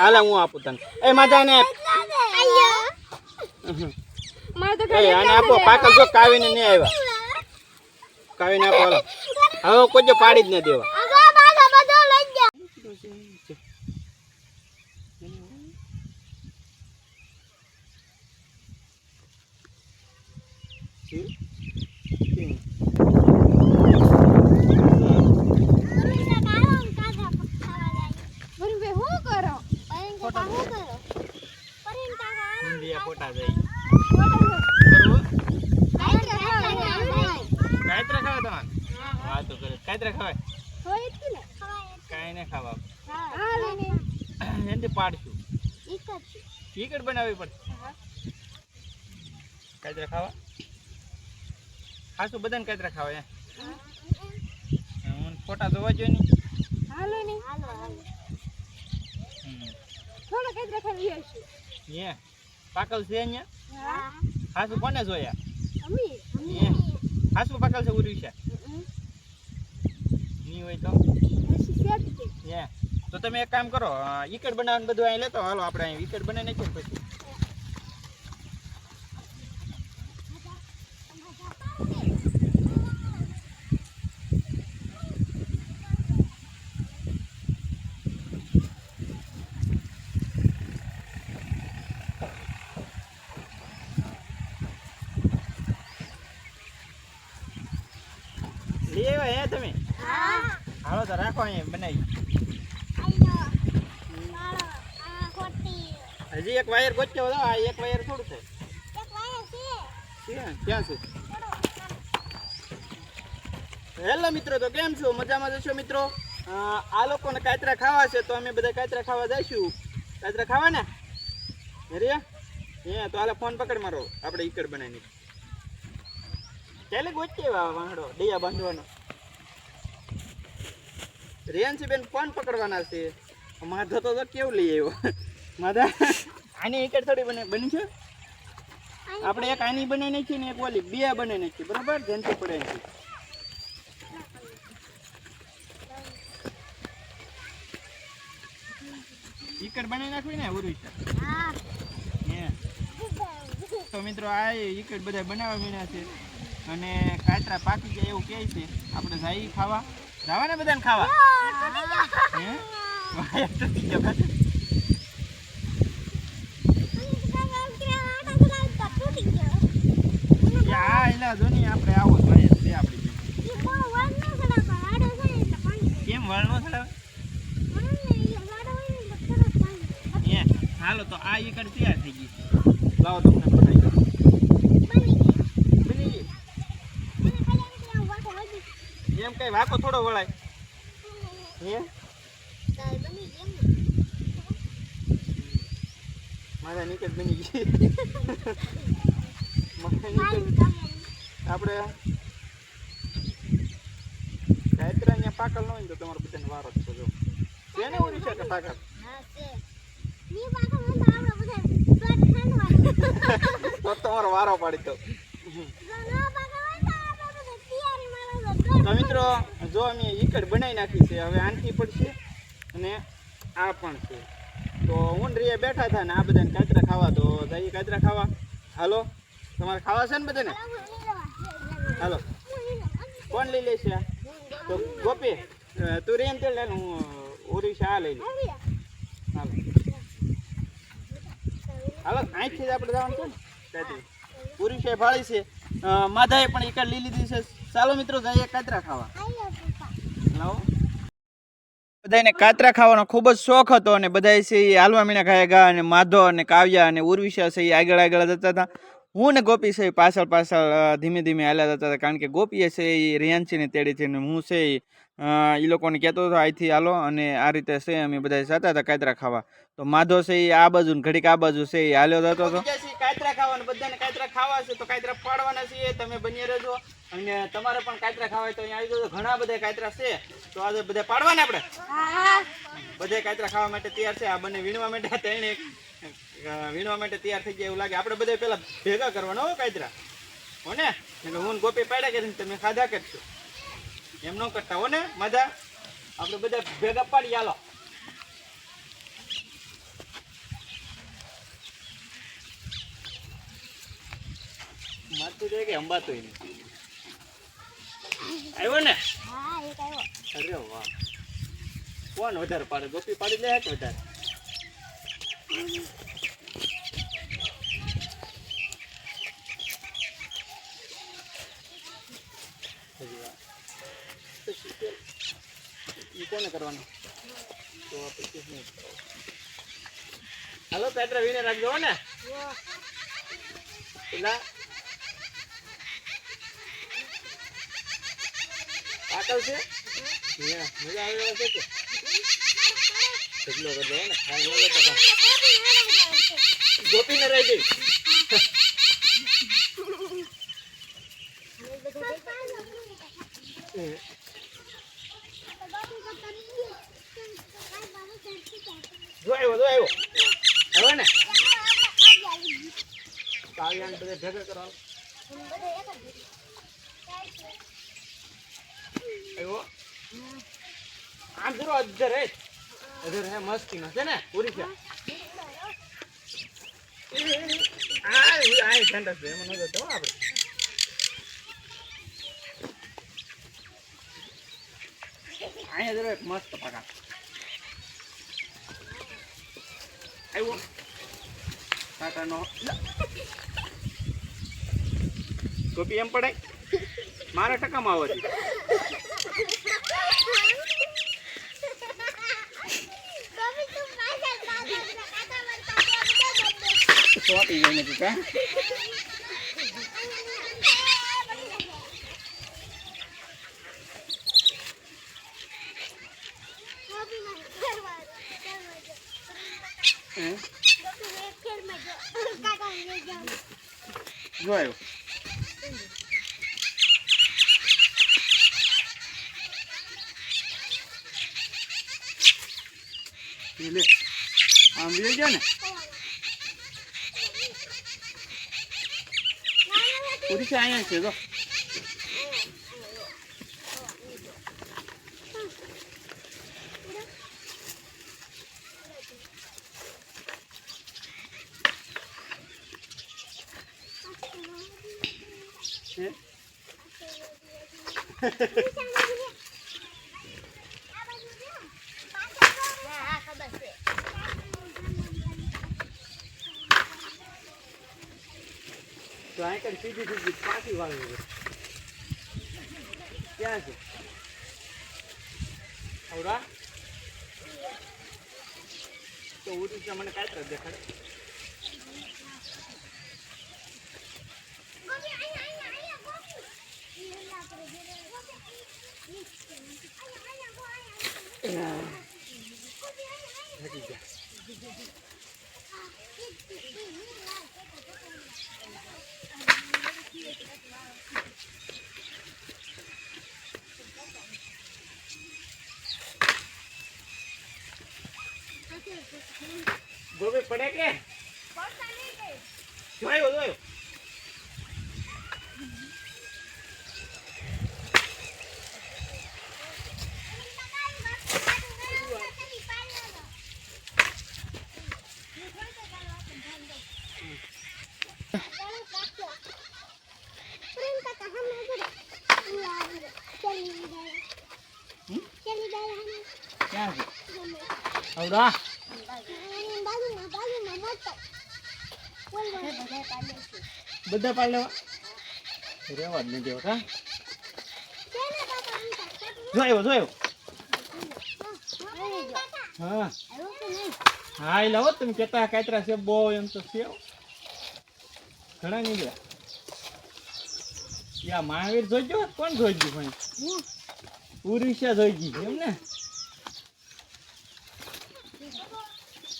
હાલે હું આપું તને. એ એ આને આપો. પાકલ જો કાવીને નહીં આવ્યા. કાવીને આપો હાલો. હવે કોઈ જો પાડી જ ન દેવા. વરુણભાઈ, શું કરો? હિન્દીયા ફોટા જઈ કાયત્રા ખાવા તમારે હા તો કરે કાયત્રા ખાવાય હોય જ કે ને? કાંઈ ને ખાવા હા, લઈને. એનાથી પાડશું ટિકિટ બનાવવી પડશે કાયત્રા ખાવા? ખાસું બધાને કાયત્રા ખાવા એમ. ફોટા જોવા જોઈએ ને. હાલો હાલો થોડા કાંઈક ખાવી આવીશું. એ પાકલ છે અહીંયા? હા, ખાસું કોને જોયા? અમી. અમી ખાસું પાકલ છે ઉરી છે ની હોય તો. એ તો તમે એક કામ કરો વિકેટ બનાવવાનું બધું અહીં લેતો, હાલો, આપણે અહીં વિકેટ બનાવી નાખીએ પછી લઈ આવ્યા હે તમે હાલો તો રાખો અહીંયા બનાવી હજી એક વાયર ગોચ્યો હતો આ એક વાયર થોડું છે. ક્યાં છે? હેલો મિત્રો તો કેમ છો? મજામાં જશો મિત્રો? આ લોકોને કાતરા ખાવા છે તો અમે બધા કાતરા ખાવા જઈશું. કાતરા ખાવા ને રિયા હે તો હાલે ફોન પકડ મારો. આપણે ઈકડ બનાવીને ચાલે ગોચે વાંહડો દૈયા બાંધવાનો. રેન્સી બેન ફોન પકડવાના છે. માધો તો તો કેવું લઈ આવ્યો? માધા આની એક થોડી બને બની છે? આપણે એક આની બનાવી નાખી ને એક ઓલી બે બનાવી નાખી બરાબર? ધ્યાનથી પડે એનાથી. ઈકર બનાવી નાખવી ને ઉરુ હે. તો મિત્રો આ ઈકડ બધા બનાવવા મીના છે. અને કાતરા પાકી જાય એવું કહે છે. આપણે જાય ખાવા. જવા ને બધાને ખાવા? હે વાય તૂટી ગયો પાછો. એ આ એલા જો ને આપણે આવો જોઈએ છે આપણી. કેમ વળનો ચડાવે? હે હાલો તો આ એકડ તૈયાર થઈ ગઈ લાવો તમને. બની ગઈ? એમ કઈ વાકો થોડો વળાય. હે? મારા નીકળ બની ગઈ. આપણે ગાયત્રી અહીંયા પાકલ ન હોય તો તમારો બધાને વારો જ છે છે તો તમારો વારો પાડી તો તો જો અમે ઈકડ બનાવી નાખી છે, હવે આનથી પડશે અને આ પણ છે. તો હું બેઠા હતા ને આ બધાને કાતરા ખાવા, તો જઈએ કાતરા ખાવા. હાલો? તમારે ખાવા છે ને બધાને? હાલો. કોણ લઈ લેશે તો ગોપી તું રેન તેલ લે હું ઓરિશા આ લઈ લઉં. હાલો. હાલો, અહીંથી જ આપણે જવાનું છે ને? ત્યાંથી. ઓરિશા ભાળી છે. માધાએ પણ એક લઈ લીધી છે. ચાલો મિત્રો, જઈએ કાતરા ખાવા. લાવો બધાને કાતરા ખાવાનો ખૂબ જ શોખ હતો અને બધા છે એ હાલવા મીણા ખાયા ગયા અને માધો અને કાવ્યા અને ઉર્વિશા છે એ આગળ આગળ જતા હતા. હું ને ગોપી છે પાછળ પાછળ ધીમે ધીમે હાલ્યા જતા હતા. કારણ કે ગોપીએ છે એ રિયાન્સીને તેડી છે ને હું છે એ લોકોને કહેતો હતો અહીંથી હાલો. અને આ રીતે છે અમે બધા જતા હતા કાતરા ખાવા. તો માધો છે એ આ બાજુ ઘડીક આ બાજુ છે એ હાલ્યો જતો હતો. કાતરા ખાવાનું બધાને કાતરા ખાવા છે તો કાતરા પાડવાના છે તમે બની રહેજો. અને તમારે પણ કાતરા ખાવા તો અહીંયા આવી જજો. ઘણા બધા કાતરા છે. તો આજે બધા પાડવાના આપણે? બધા કાતરા ખાવા માટે તૈયાર છે. આ બંને વીણવા માટે ત્રણે વીણવા માટે તૈયાર થઈ ગયા એવું લાગે. આપણે બધા પેલા ભેગા કરવાના હો કાયદરા. હો ને એટલે હું ગોપી પાડ્યા કે તમે ખાધા કરશો. એમ ન કરતા હો ને મજા આપણે બધા ભેગા પાડી આલો. મારતું જાય કે અંબાતું નહીં આવ્યો ને? અરે વાહ. કોણ વધારે પાડે? ગોપી પાડી લે કે વધારે હજી વાર. તો શીખેલ. કોને કરવાનું. તો આપણે. હાલો, પેટ્રા વિને રાખજો ને. પેલા પાકલ છે? મજા આવી રહ્યો છે કે? ઢગલો કરજો ને. ખાઈ તા. ગોપીને રહી ગઈ જો આવ્યો. આવ્યો ને? કાવ્યાને બધે ભેગા કરાવો. આવ્યો? આમ જરો અધર હે. અધર હે મસ્તી ના છે ને? પૂરી છે આ આ છે. એમાં નજર તો આપણે. અહીંયા જરો એક મસ્ત પાકા આવ્યો કાકાનો ગોપી એમ પડાય મારા ટકામાં આવે છે સોટી ગઈ નથી કા હે? જો આવ્યો એ લે આમ બી ગયા ને પૂરી છે અહીંયા છે જો તો અહીં કઈ સીધી સીધી પાછી વાળવી છે. ક્યાં છે? આવડા? તો ઉડી મને કાંઈ દેખાડે ગોબે પડે કે? જોયો જોયો ક્યાં છે આવડા બધા પાડ લેવા રેવા જ દેવા કા જોયો જોયો હા. હા એ લાવો તમે કેતા કાતરા છે બહુ એમ તો સેવ ઘણા નીકળ્યા. યા મહાવીર જોઈજો કોણ જોઈજો ભાઈ? ઉડીશા જોઈ ગઈ એમ ને?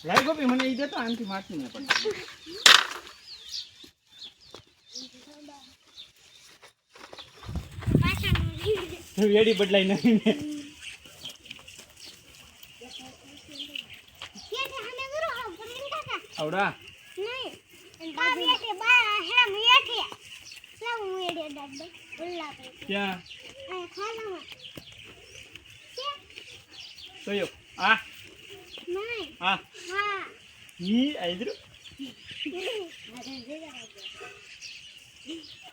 લાઈ ગોપી મને એ દેતો આનથી માટી ને પણ વેડી બદલાઈ નહીં ને. આવડા. ક્યાં? કયો? આ.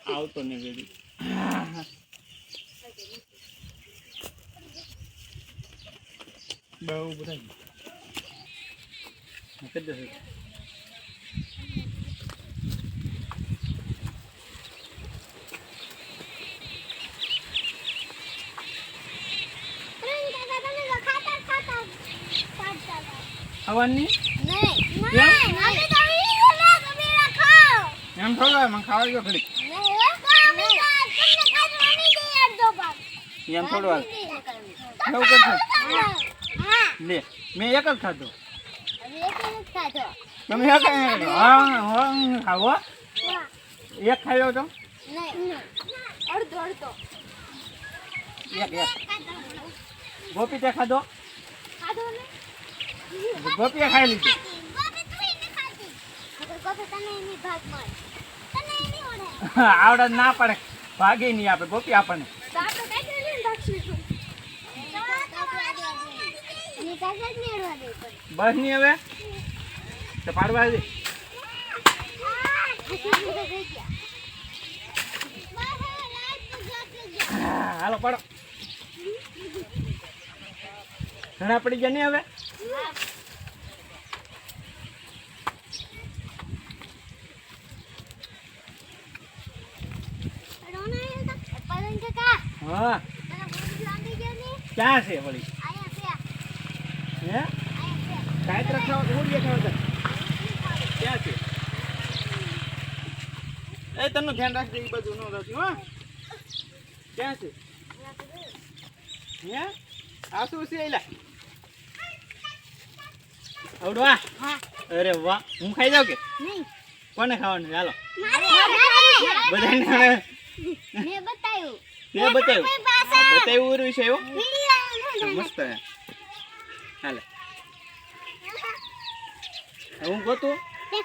આવતો ને બેબી બહુ બધા કરી દેશે કાકા તમે તો ખાતા ખાતા પાડતા હતા. ખાવાની? નહીં? નહીં એમ થોડો મને ખાવા ગયો નહીં ભાગ. એમ થોડું એવું કરશે લે મેં એક જ ખાધો. તમે એક ખાવો. એક ખાયો તો. નહીં. અડધો અડધો. એક એક. ગોપી તે ખાધો? ખાધો ને? ગોપીએ ખાઈ લીધી. ગોપી તું એને ખાધી. અગર ગોપી તને એની ભાગ મળે. તને એની ઓળે આવડે ના પડે. ભાગી નહીં આપે. ગોપી આપણને. બસ નહીં હવે? તો પાડવા દે. હાલો પાડો. ઘણા પડી ગયા નહીં હવે? હા. ક્યાં છે વળી? હે? કાંઈ રખાવ ઉડીએ ખાવ તો ક્યાં છે? એ તનું ધ્યાન રાખજે એ બધું ન રાખજો હે? આ શું છે એલા? આવડવા? અરે વાહ. હું ખાઈ જાઉં કે? કોને ખાવાનું? ચાલો બધાને મેં બતાવ્યું. મેં બતાવ્યું. બતાવ્યું છે એવું? મસ્ત હે હાલે. હું ગોતું? તે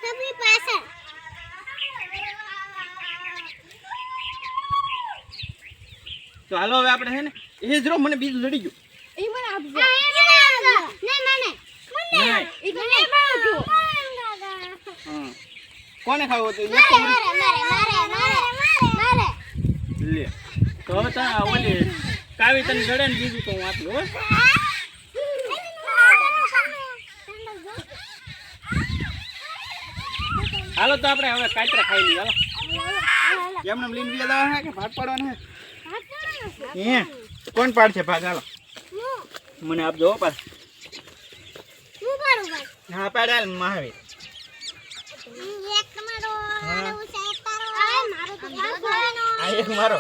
તો હાલો હવે આપણે હે ને એ જ રહો મને બીજું લડી ગયું. એ મને આપજો નહીં મને નહીં. ઈ મને આપજો હા કોને ખાવું હતું? લે. તો હવે ઓલી કાવી તને જડે ને બીજું તો હું આપી હો. હાલો તો આપણે હવે કાચરા ખાઈ લઈએ હાલો. એમને લીન બીજા દવા હે કે ભાગ પાડવાનો હે. કોણ પાડશે ભાગ હાલો. મને આપજો પાછ. હા પાડ મહાવીર. આ એક મારો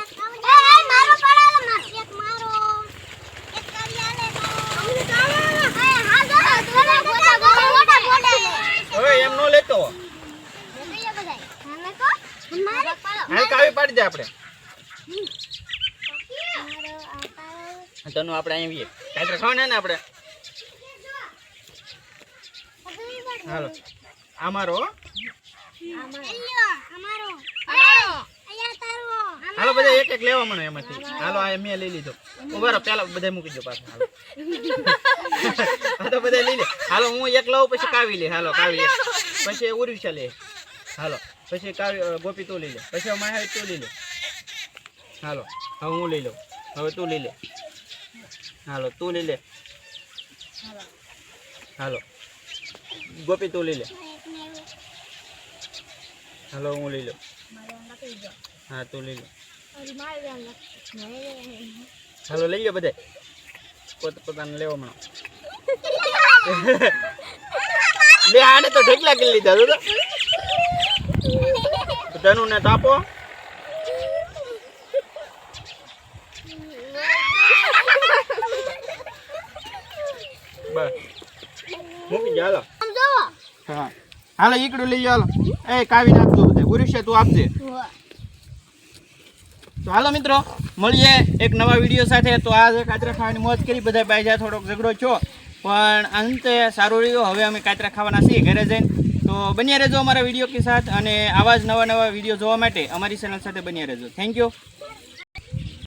હવે એમ નો લેતો હાલ કાવી પાડી દે આપણે તનું આપણે અહીંયા આવીએ કાચરા ખાવાના ને આપણે હાલો આ મારો હો. હાલો બધા એક એક લેવા મને એમાંથી. હાલો, આ મેં લઈ લીધો. ઊભા રહો, પેલા બધા મૂકી દો પાછા. હાલો. તો બધા લઈ લે. હાલો, હું એક લઉં, પછી કાવી લે. હાલો, કાવી પછી ઉર્વિશા લે. હાલો, પછી કાવી ગોપી તું લઈ લે. પછી અમારે તું લઈ લે. હાલો, હવે હું લઈ લઉં. હવે તું લઈ લે. હાલો, તું લઈ લે. હાલો. ગોપી તું લઈ લે. હાલો હું લઈ લઉં. હા તું લઈ લો. હાલો લઈ લો બધા પોત પોતાને લેવો મને બે આને તો ઢેકલા કરી લીધા તો ધનુ ને તાપો બસ. મૂકી જા હાલો. હા. હાલો ઈકડું લઈ જાઓ એ કાવી નાખજો બધા. ગુરુશે તું આપજે. તો હાલો મિત્રો મળીએ એક નવા વીડિયો સાથે. તો આજે કાચરા ખાવાની મોજ કરી. બધા બાઈજા થોડોક ઝઘડો છો પણ અંતે સારું રહ્યું. હવે અમે કાચરા ખાવાના છીએ ઘરે જઈને. તો બન્યા રહેજો અમારા વીડિયો કે સાથ. અને આવા જ નવા નવા વીડિયો જોવા માટે અમારી ચેનલ સાથે બન્યા રહેજો. Thank you